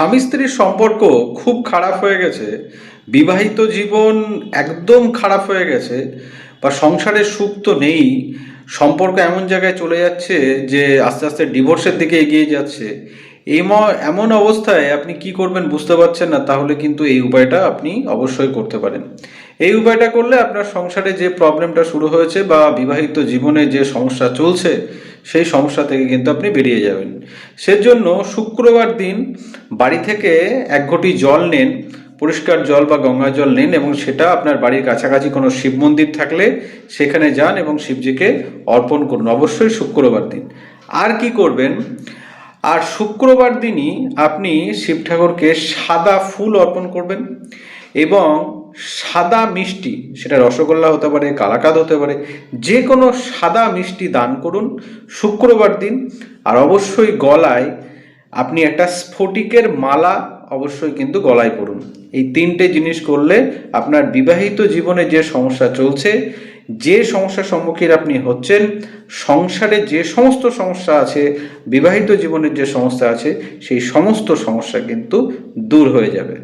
স্বামী স্ত্রীর সম্পর্ক খুব খারাপ হয়ে গেছে, বিবাহিত জীবন একদম খারাপ হয়ে গেছে, বা সংসারের সুখ তো নেই, সম্পর্ক এমন জায়গায় চলে যাচ্ছে যে আস্তে আস্তে ডিভোর্সের দিকে এগিয়ে যাচ্ছে। এমন অবস্থায় আপনি কি করবেন বুঝতে পারছেন না, তাহলে কিন্তু এই উপায়টা আপনি অবশ্যই করতে পারেন। এই উপায়টা করলে আপনার সংসারে যে প্রবলেমটা শুরু হয়েছে বা বিবাহিত জীবনে যে সমস্যা চলছে, সেই সমস্যা থেকে কিন্তু আপনি বেরিয়ে যাবেন। সেজন্য শুক্রবার দিন বাড়ি থেকে এক ঘটি জল নেন, পরিষ্কার জল বা গঙ্গা জল নিন এবং সেটা আপনার বাড়ির কাছাকাছি কোনো শিব মন্দির থাকলে সেখানে যান এবং শিবজিকে অর্পণ করুন, অবশ্যই শুক্রবার দিন। আর কি করবেন? আর শুক্রবার দিনই আপনি শিব ঠাকুরকে সাদা ফুল অর্পণ করবেন এবং সাদা মিষ্টি, সেটা রসগোল্লা হতে পারে, কালাকাদ হতে পারে যে কোনো সাদা মিষ্টি দান করুন শুক্রবার দিন। আর অবশ্যই গলায় আপনি একটা স্ফটিকের মালা অবশ্যই কিন্তু গলায় পড়ুন। এই তিনটে জিনিস করলে আপনার বিবাহিত জীবনে যে সমস্যা চলছে যে সমস্যার সম্মুখীন আপনি হচ্ছেন, সংসারে যে সমস্ত সমস্যা আছে, বিবাহিত জীবনের যে সমস্যা আছে, সেই সমস্ত সমস্যা কিন্তু দূর হয়ে যাবে।